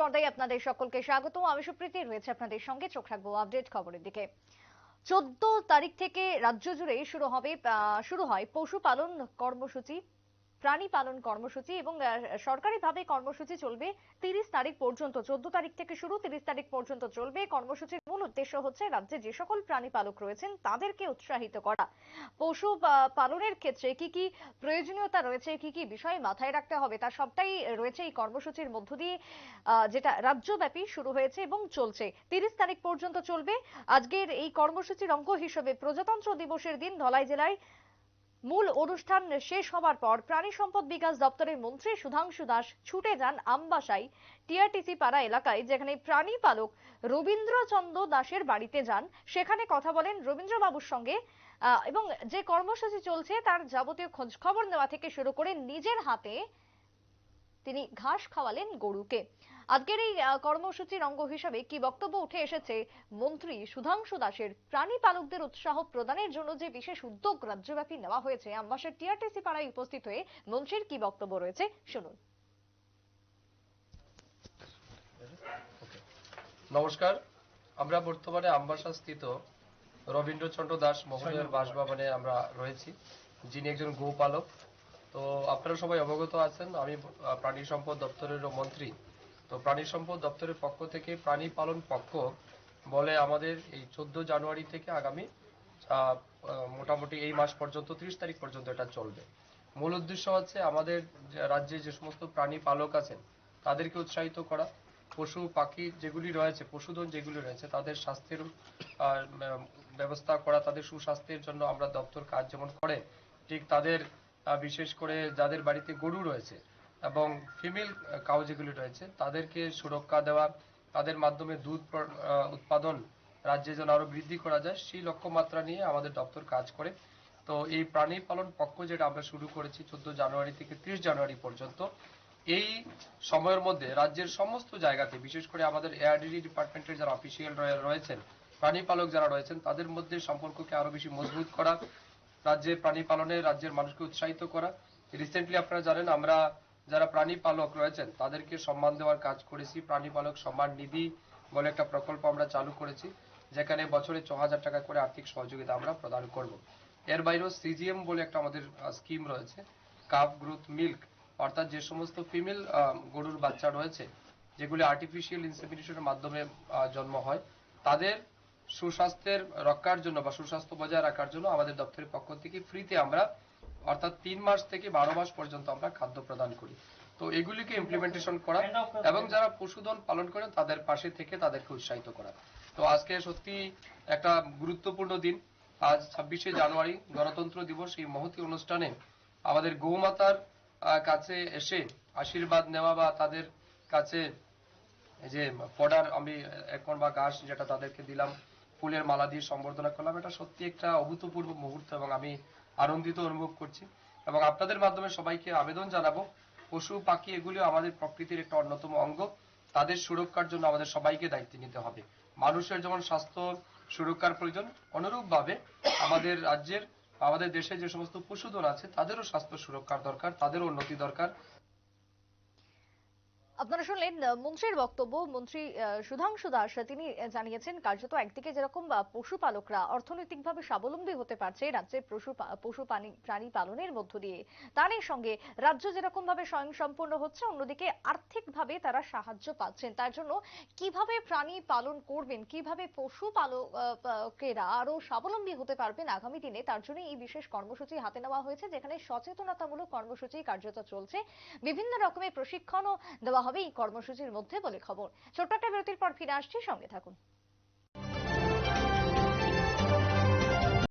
পর্দায় আপনাদের সকলকে স্বাগত আমি সুপ্রীতি, রয়েছে আপনাদের সঙ্গে। চোখ রাখব আপডেট খবরের দিকে। চোদ্দ তারিখ থেকে রাজ্য জুড়ে শুরু হবে শুরু হয় পশুপালন কর্মসূচি। প্রাণী পালন কর্মসূচি এবং সরকারিভাবে কর্মসূচি চলবে তিরিশ তারিখ পর্যন্ত। চোদ্দ তারিখ থেকে শুরু, তিরিশ তারিখ পর্যন্ত চলবে। কর্মসূচির মূল উদ্দেশ্য হচ্ছে রাজ্যে যে সকল প্রাণী পালক রয়েছেন, তাদেরকে উৎসাহিত করা। পশু পালনের ক্ষেত্রে কি কি প্রয়োজনীয়তা রয়েছে, কি কি বিষয় মাথায় রাখতে হবে তার সবটাই রয়েছে এই কর্মসূচির মধ্য দিয়ে যেটা রাজ্যব্যাপী শুরু হয়েছে এবং চলছে। তিরিশ তারিখ পর্যন্ত চলবে। আজকের এই কর্মসূচির অঙ্গ হিসেবে প্রজাতন্ত্র দিবসের দিন ধলাই জেলায় মূল অনুষ্ঠান শেষ হবার পর প্রাণী সম্পদ বিকাশ দপ্তরের মন্ত্রী সুধাংশু দাস ছুটে যান আমবাসাই টিআরটিসি পাড়া এলাকায়, যেখানে প্রাণী পালক রবীন্দ্রচন্দ্র দাসের বাড়িতে যান। সেখানে কথা বলেন রবীন্দ্রবাবুর সঙ্গে এবং যে কর্মসূচি চলছে তার যাবতীয় খোঁজ খবর নেওয়া থেকে শুরু করে নিজের হাতে তিনি ঘাস খাওয়ালেন গরুকে। আজকের এই কর্মসূচির অঙ্গ হিসাবে কি বক্তব্য উঠে এসেছে? মন্ত্রী সুধাংশু দাসের প্রাণী পালকদের উৎসাহ প্রদানের জন্য যে বিশেষ উদ্যোগ রাজ্যব্যাপী নেওয়া হয়েছে, আমবাসের টিআরটিসি পাড়ায় উপস্থিত হয়ে মন্ত্রীর কি বক্তব্য রয়েছে শুনুন। নমস্কার। আমরা বর্তমানে আমবাসা স্থিত রবীন্দ্রচন্দ্র দাস মহোদয়ের বাসভবনে আমরা রয়েছি, যিনি একজন গোপালক। তো আপনারা সবাই অবগত আছেন, আমি প্রাণী সম্পদ দপ্তরের মন্ত্রী। তো প্রাণী সম্পদ দপ্তরের পক্ষ থেকে প্রাণী পালন পক্ষ বলে আমাদের এই চোদ্দ জানুয়ারি থেকে আগামী মোটামুটি এই মাস পর্যন্ত, ত্রিশ তারিখ পর্যন্ত এটা চলবে। মূল উদ্দেশ্য হচ্ছে আমাদের রাজ্যে যে সমস্ত প্রাণী পালক আছেন, তাদেরকে উৎসাহিত করা। পশু, পাখি যেগুলি রয়েছে, পশুধন যেগুলি রয়েছে, তাদের স্বাস্থ্যের ব্যবস্থা করা, তাদের সুস্বাস্থ্যের জন্য আমরা দপ্তর কাজ যেমন করে, ঠিক তাদের বিশেষ করে যাদের বাড়িতে গরু রয়েছে এবং ফিমেল কাউ যেগুলি রয়েছে, তাদেরকে সুরক্ষা দেওয়া, তাদের মাধ্যমে দুধ উৎপাদন রাজ্যে যেন আরও বৃদ্ধি করা যায়, সেই লক্ষ্যমাত্রা নিয়ে আমাদের দপ্তর কাজ করে। তো এই প্রাণী পালন পক্ষ যেটা আমরা শুরু করেছি চোদ্দ জানুয়ারি থেকে ত্রিশ জানুয়ারি পর্যন্ত, এই সময়ের মধ্যে রাজ্যের সমস্ত জায়গাতে, বিশেষ করে আমাদের এআরডিডি ডিপার্টমেন্টের যারা অফিসিয়াল রয়েছেন, প্রাণী পালক যারা রয়েছেন, তাদের মধ্যে সম্পর্ককে আরও বেশি মজবুত করা রাজ্যে প্রাণী পালনে রাজ্যের মানুষকে উৎসাহিত করা। রিসেন্টলি আপনারা জানেন, আমরা যারা প্রাণী পালক রয়েছেন, তাদেরকে সম্মান দেওয়ার কাজ করেছি। প্রাণী পালক সম্মান নিধি বলে একটা প্রকল্প আমরা চালু করেছি, যেখানে বছরে ছ হাজার টাকা করে আর্থিক সহযোগিতা আমরা প্রদান করব। এর বাইরেও সিজিএম বলে একটা আমাদের স্কিম রয়েছে কাপ গ্রোথ মিল্ক অর্থাৎ যে সমস্ত ফিমেল গরুর বাচ্চা রয়েছে, যেগুলি আর্টিফিশিয়াল ইনসেমিনেশনের মাধ্যমে জন্ম হয়, তাদের সুস্বাস্থ্যের রক্ষার জন্য বা সুস্বাস্থ্য বজায় রাখার জন্য আমাদের দপ্তরের পক্ষ থেকে ফ্রিতে আমরা, অর্থাৎ তিন মাস থেকে বারো মাস পর্যন্ত আমরা খাদ্য প্রদান করি। তো এগুলিকে ইমপ্লিমেন্টেশন করা এবং যারা পশুধন পালন করেন তাদের পাশে থেকে তাদেরকে উৎসাহিত করা। তো আজকে সত্যি একটা গুরুত্বপূর্ণ দিন। আজ ছাব্বিশে জানুয়ারি গণতন্ত্র দিবস, এই মহতি অনুষ্ঠানে আমাদের গৌমাতার কাছে এসে আশীর্বাদ নেওয়া বা তাদের কাছে যে ফডার আমি এখন বা ঘাস যেটা তাদেরকে দিলাম ফুলের মালা দিয়ে সম্বর্ধনা করলাম। এটা সত্যি একটা অভূতপূর্ব মুহূর্ত এবং আমি আনন্দিত অনুভব করছি। এবং আপনাদের মাধ্যমে সবাইকে আবেদন জানাব, পশু, পাখি এগুলো আমাদের প্রকৃতির একটা অন্যতম অঙ্গ। তাদের সুরক্ষার জন্য আমাদের সবাইকে দায়িত্ব নিতে হবে। মানুষের যেমন স্বাস্থ্য সুরক্ষার প্রয়োজন, অনুরূপভাবে আমাদের রাজ্যের, আমাদের দেশে যে সমস্ত পশুধন আছে, তাদেরও স্বাস্থ্য সুরক্ষার দরকার, তাদেরও উন্নতি দরকার। আপনারা শুনলেন মন্ত্রীর বক্তব্য। মন্ত্রী সুধাংশু দাস তিনি জানিয়েছেন কার্যত একদিকে যেরকম পশুপালকরা অর্থনৈতিকভাবে স্বাবলম্বী হতে পারছে রাজ্যের পশু পশু প্রাণী- প্রাণী পালনের মধ্য দিয়ে তারই সঙ্গে রাজ্য যেরকম ভাবে স্বয়ংসম্পূর্ণ হচ্ছে, অন্যদিকে আর্থিকভাবে তারা সাহায্য পাচ্ছেন। তার জন্য কীভাবে প্রাণী পালন করবেন, কীভাবে পশু পালকেরা আরও স্বাবলম্বী হতে পারবেন আগামী দিনে, তার জন্য এই বিশেষ কর্মসূচি হাতে নেওয়া হয়েছে, যেখানে সচেতনতামূলক কর্মসূচি কার্যত চলছে। বিভিন্ন রকমের প্রশিক্ষণও দেওয়া হবে এই কর্মসূচির মধ্যে বলে খবর। ছোট্ট একটা বিরতির পর ফিরে আসছি সঙ্গে থাকুন।